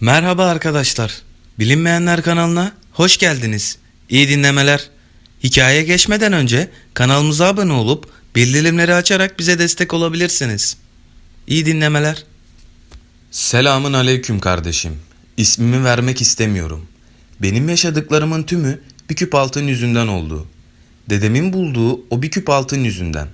Merhaba arkadaşlar. Bilinmeyenler kanalına hoş geldiniz. İyi dinlemeler. Hikayeye geçmeden önce kanalımıza abone olup bildirimleri açarak bize destek olabilirsiniz. İyi dinlemeler. Selamın aleyküm kardeşim. İsmimi vermek istemiyorum. Benim yaşadıklarımın tümü bir küp altın yüzünden oldu. Dedemin bulduğu o bir küp altın yüzünden.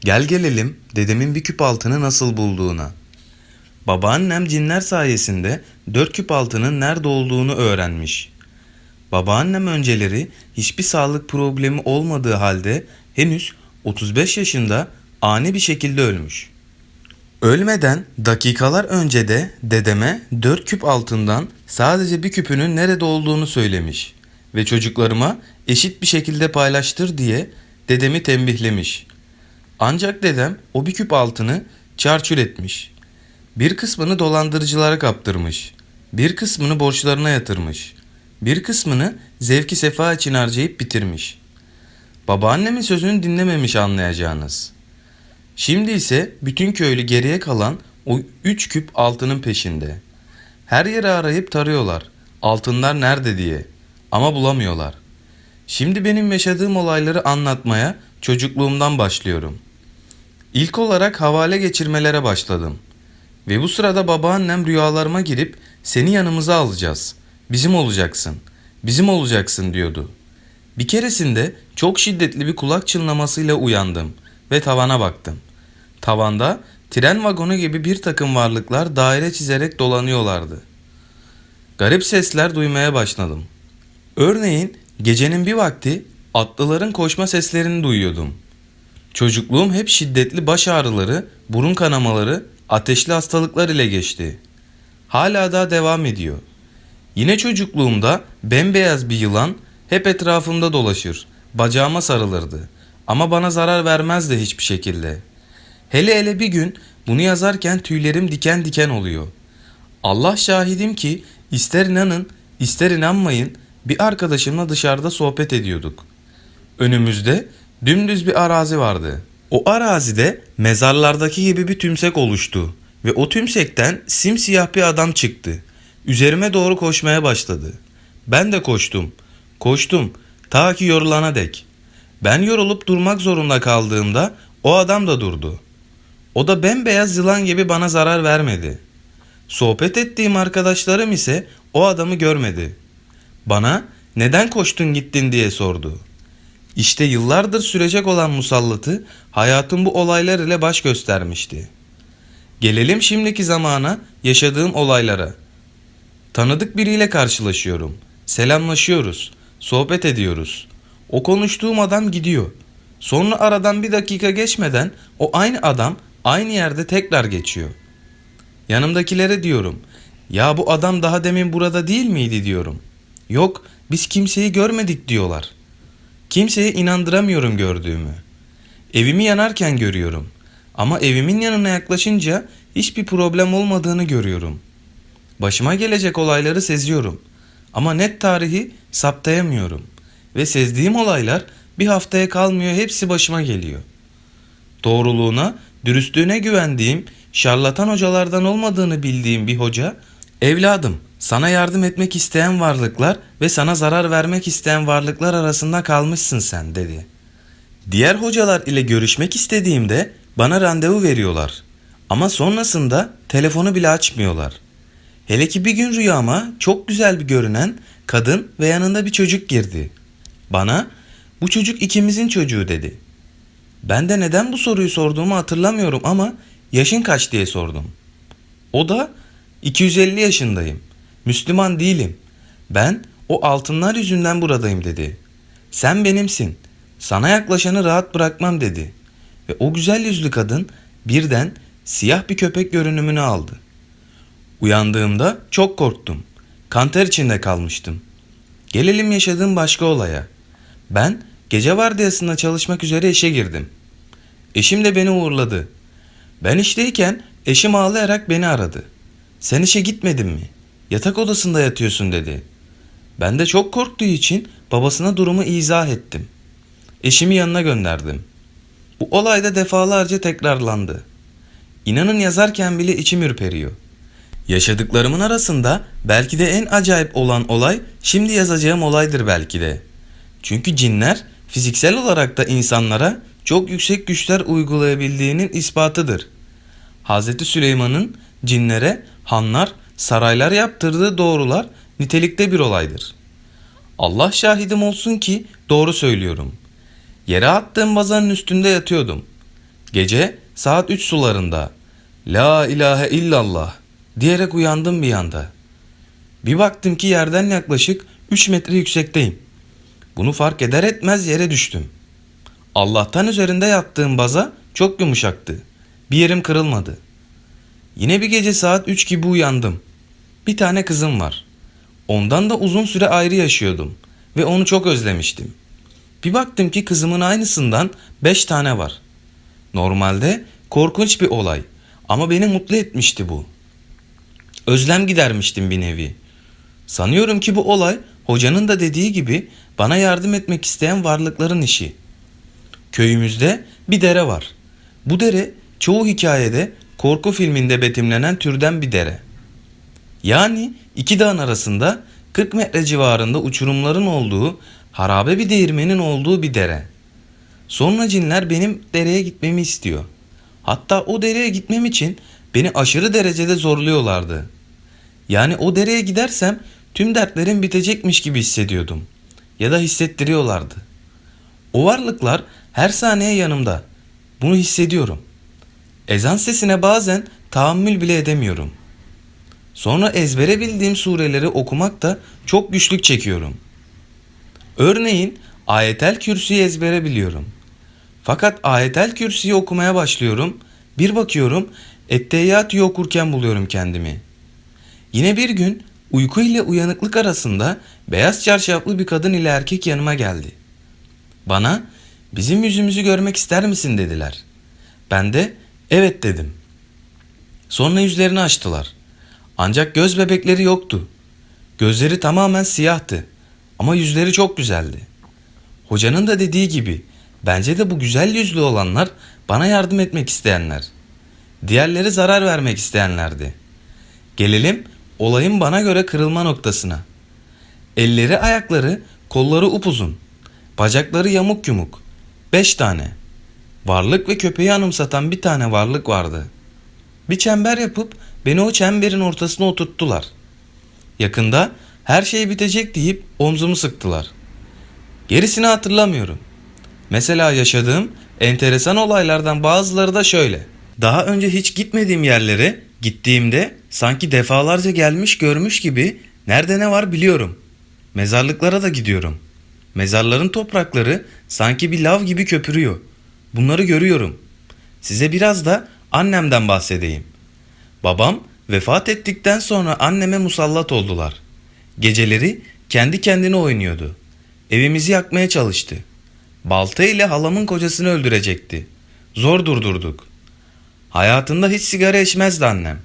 Gel gelelim dedemin bir küp altını nasıl bulduğuna. Babaannem cinler sayesinde dört küp altının nerede olduğunu öğrenmiş. Babaannem önceleri hiçbir sağlık problemi olmadığı halde henüz 35 yaşında ani bir şekilde ölmüş. Ölmeden dakikalar önce de dedeme dört küp altından sadece bir küpünün nerede olduğunu söylemiş ve çocuklarıma eşit bir şekilde paylaştır diye dedemi tembihlemiş. Ancak dedem o bir küp altını çarçur etmiş. Bir kısmını dolandırıcılara kaptırmış. Bir kısmını borçlarına yatırmış. Bir kısmını zevki sefa için harcayıp bitirmiş. Babaannemin sözünü dinlememiş anlayacağınız. Şimdi ise bütün köylü geriye kalan o üç küp altının peşinde. Her yeri arayıp tarıyorlar. Altınlar nerede diye. Ama bulamıyorlar. Şimdi benim yaşadığım olayları anlatmaya çocukluğumdan başlıyorum. İlk olarak havale geçirmelere başladım. Ve bu sırada babaannem rüyalarıma girip seni yanımıza alacağız. Bizim olacaksın. Bizim olacaksın diyordu. Bir keresinde çok şiddetli bir kulak çınlamasıyla uyandım ve tavana baktım. Tavanda tren vagonu gibi bir takım varlıklar daire çizerek dolanıyorlardı. Garip sesler duymaya başladım. Örneğin gecenin bir vakti atlıların koşma seslerini duyuyordum. Çocukluğum hep şiddetli baş ağrıları, burun kanamaları, ateşli hastalıklar ile geçti. Hala daha devam ediyor. Yine çocukluğumda bembeyaz bir yılan hep etrafımda dolaşır, bacağıma sarılırdı. Ama bana zarar vermezdi hiçbir şekilde. Hele hele bir gün bunu yazarken tüylerim diken diken oluyor. Allah şahidim ki ister inanın ister inanmayın bir arkadaşımla dışarıda sohbet ediyorduk. Önümüzde dümdüz bir arazi vardı. O arazide mezarlardaki gibi bir tümsek oluştu ve o tümsekten simsiyah bir adam çıktı. Üzerime doğru koşmaya başladı. Ben de koştum. Koştum ta ki yorulana dek. Ben yorulup durmak zorunda kaldığımda o adam da durdu. O da bembeyaz yılan gibi bana zarar vermedi. Sohbet ettiğim arkadaşlarım ise o adamı görmedi. Bana neden koştun gittin diye sordu. İşte yıllardır sürecek olan musallatı hayatım bu olaylar ile baş göstermişti. Gelelim şimdiki zamana yaşadığım olaylara. Tanıdık biriyle karşılaşıyorum. Selamlaşıyoruz. Sohbet ediyoruz. O konuştuğum adam gidiyor. Sonra aradan bir dakika geçmeden o aynı adam aynı yerde tekrar geçiyor. Yanımdakilere diyorum. Ya bu adam daha demin burada değil miydi diyorum. Yok biz kimseyi görmedik diyorlar. Kimseye inandıramıyorum gördüğümü. Evimi yanarken görüyorum. Ama evimin yanına yaklaşınca hiçbir problem olmadığını görüyorum. Başıma gelecek olayları seziyorum. Ama net tarihi saptayamıyorum. Ve sezdiğim olaylar bir haftaya kalmıyor hepsi başıma geliyor. Doğruluğuna, dürüstlüğüne güvendiğim, şarlatan hocalardan olmadığını bildiğim bir hoca, evladım sana yardım etmek isteyen varlıklar ve sana zarar vermek isteyen varlıklar arasında kalmışsın sen dedi. Diğer hocalar ile görüşmek istediğimde bana randevu veriyorlar. Ama sonrasında telefonu bile açmıyorlar. Hele ki bir gün rüyama çok güzel bir görünen kadın ve yanında bir çocuk girdi. Bana bu çocuk ikimizin çocuğu dedi. Ben de neden bu soruyu sorduğumu hatırlamıyorum ama yaşın kaç diye sordum. O da 250 yaşındayım. Müslüman değilim. Ben o altınlar yüzünden buradayım dedi. Sen benimsin. Sana yaklaşanı rahat bırakmam dedi. Ve o güzel yüzlü kadın birden siyah bir köpek görünümünü aldı. Uyandığımda çok korktum. Kanter içinde kalmıştım. Gelelim yaşadığım başka olaya. Ben gece vardiyasında çalışmak üzere işe girdim. Eşim de beni uğurladı. Ben işteyken eşim ağlayarak beni aradı. Sen işe gitmedin mi? Yatak odasında yatıyorsun dedi. Ben de çok korktuğu için babasına durumu izah ettim. Eşimi yanına gönderdim. Bu olay da defalarca tekrarlandı. İnanın yazarken bile içim ürperiyor. Yaşadıklarımın arasında belki de en acayip olan olay şimdi yazacağım olaydır belki de. Çünkü cinler fiziksel olarak da insanlara çok yüksek güçler uygulayabildiğinin ispatıdır. Hz. Süleyman'ın cinlere hanlar, saraylar yaptırdığı doğrular nitelikte bir olaydır. Allah şahidim olsun ki doğru söylüyorum. Yere attığım bazanın üstünde yatıyordum. Gece saat 3 sularında La ilahe illallah diyerek uyandım bir anda. Bir baktım ki yerden yaklaşık 3 metre yüksekteyim. Bunu fark eder etmez yere düştüm. Allah'tan üzerinde yattığım baza çok yumuşaktı. Bir yerim kırılmadı. Yine bir gece saat 3 gibi uyandım. Bir tane kızım var. Ondan da uzun süre ayrı yaşıyordum ve onu çok özlemiştim. Bir baktım ki kızımın aynısından 5 tane var. Normalde korkunç bir olay ama beni mutlu etmişti bu. Özlem gidermiştim bir nevi. Sanıyorum ki bu olay hocanın da dediği gibi bana yardım etmek isteyen varlıkların işi. Köyümüzde bir dere var. Bu dere çoğu hikayede korku filminde betimlenen türden bir dere. Yani iki dağın arasında 40 metre civarında uçurumların olduğu harabe bir değirmenin olduğu bir dere. Sonra cinler benim dereye gitmemi istiyor. Hatta o dereye gitmem için beni aşırı derecede zorluyorlardı. Yani o dereye gidersem tüm dertlerim bitecekmiş gibi hissediyordum. Ya da hissettiriyorlardı. O varlıklar her saniye yanımda. Bunu hissediyorum. Ezan sesine bazen tahammül bile edemiyorum. Sonra ezbere bildiğim sureleri okumakta çok güçlük çekiyorum. Örneğin Ayetel Kürsü'yü ezbere biliyorum. Fakat Ayetel Kürsü'yü okumaya başlıyorum. Bir bakıyorum Etteyyatü'yü okurken buluyorum kendimi. Yine bir gün uyku ile uyanıklık arasında beyaz çarşaflı bir kadın ile erkek yanıma geldi. Bana bizim yüzümüzü görmek ister misin dediler. Ben de evet dedim. Sonra yüzlerini açtılar. Ancak göz bebekleri yoktu. Gözleri tamamen siyahtı ama yüzleri çok güzeldi. Hocanın da dediği gibi bence de bu güzel yüzlü olanlar bana yardım etmek isteyenler. Diğerleri zarar vermek isteyenlerdi. Gelelim olayın bana göre kırılma noktasına. Elleri ayakları kolları upuzun. Bacakları yamuk yumuk. Beş tane. Varlık ve köpeği anımsatan bir tane varlık vardı. Bir çember yapıp beni o çemberin ortasına oturttular. Yakında her şey bitecek deyip omzumu sıktılar. Gerisini hatırlamıyorum. Mesela yaşadığım enteresan olaylardan bazıları da şöyle. Daha önce hiç gitmediğim yerlere gittiğimde sanki defalarca gelmiş görmüş gibi nerede ne var biliyorum. Mezarlıklara da gidiyorum. Mezarların toprakları sanki bir lav gibi köpürüyor. Bunları görüyorum. Size biraz da annemden bahsedeyim. Babam vefat ettikten sonra anneme musallat oldular. Geceleri kendi kendine oynuyordu. Evimizi yakmaya çalıştı. Balta ile halamın kocasını öldürecekti. Zor durdurduk. Hayatında hiç sigara içmezdi annem.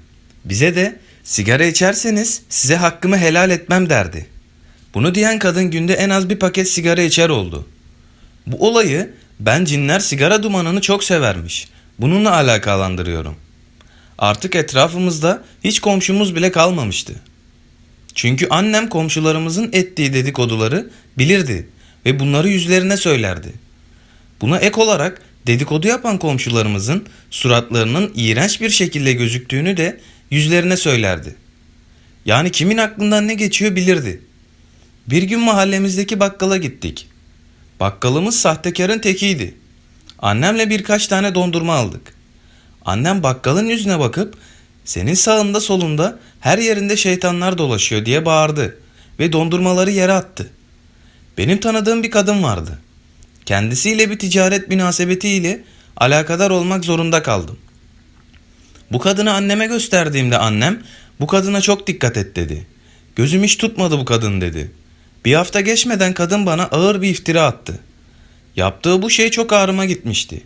Bize de sigara içerseniz size hakkımı helal etmem derdi. Bunu diyen kadın günde en az bir paket sigara içer oldu. Bu olayı ben cinler sigara dumanını çok severmiş. Bununla alakalandırıyorum. Artık etrafımızda hiç komşumuz bile kalmamıştı. Çünkü annem komşularımızın ettiği dedikoduları bilirdi ve bunları yüzlerine söylerdi. Buna ek olarak dedikodu yapan komşularımızın suratlarının iğrenç bir şekilde gözüktüğünü de yüzlerine söylerdi. Yani kimin aklından ne geçiyor bilirdi. Bir gün mahallemizdeki bakkala gittik. Bakkalımız sahtekarın tekiydi. Annemle birkaç tane dondurma aldık. Annem bakkalın yüzüne bakıp senin sağında solunda her yerinde şeytanlar dolaşıyor diye bağırdı ve dondurmaları yere attı. Benim tanıdığım bir kadın vardı. Kendisiyle bir ticaret münasebetiyle alakadar olmak zorunda kaldım. Bu kadını anneme gösterdiğimde annem bu kadına çok dikkat et dedi. Gözüm hiç tutmadı bu kadın dedi. Bir hafta geçmeden kadın bana ağır bir iftira attı. Yaptığı bu şey çok ağrıma gitmişti.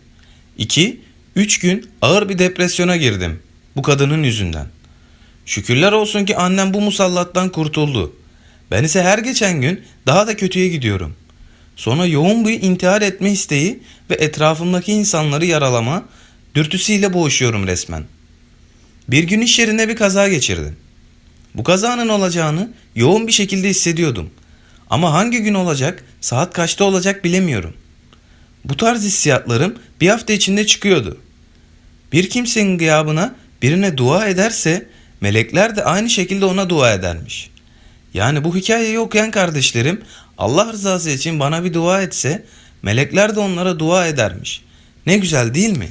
İki, üç gün ağır bir depresyona girdim. Bu kadının yüzünden. Şükürler olsun ki annem bu musallattan kurtuldu. Ben ise her geçen gün daha da kötüye gidiyorum. Sonra yoğun bir intihar etme isteği ve etrafımdaki insanları yaralama dürtüsüyle boğuşuyorum resmen. Bir gün iş yerinde bir kaza geçirdim. Bu kazanın olacağını yoğun bir şekilde hissediyordum. Ama hangi gün olacak, saat kaçta olacak bilemiyorum. Bu tarz hissiyatlarım bir hafta içinde çıkıyordu. Bir kimsenin gıyabına birine dua ederse melekler de aynı şekilde ona dua edermiş. Yani bu hikayeyi okuyan kardeşlerim Allah rızası için bana bir dua etse melekler de onlara dua edermiş. Ne güzel değil mi?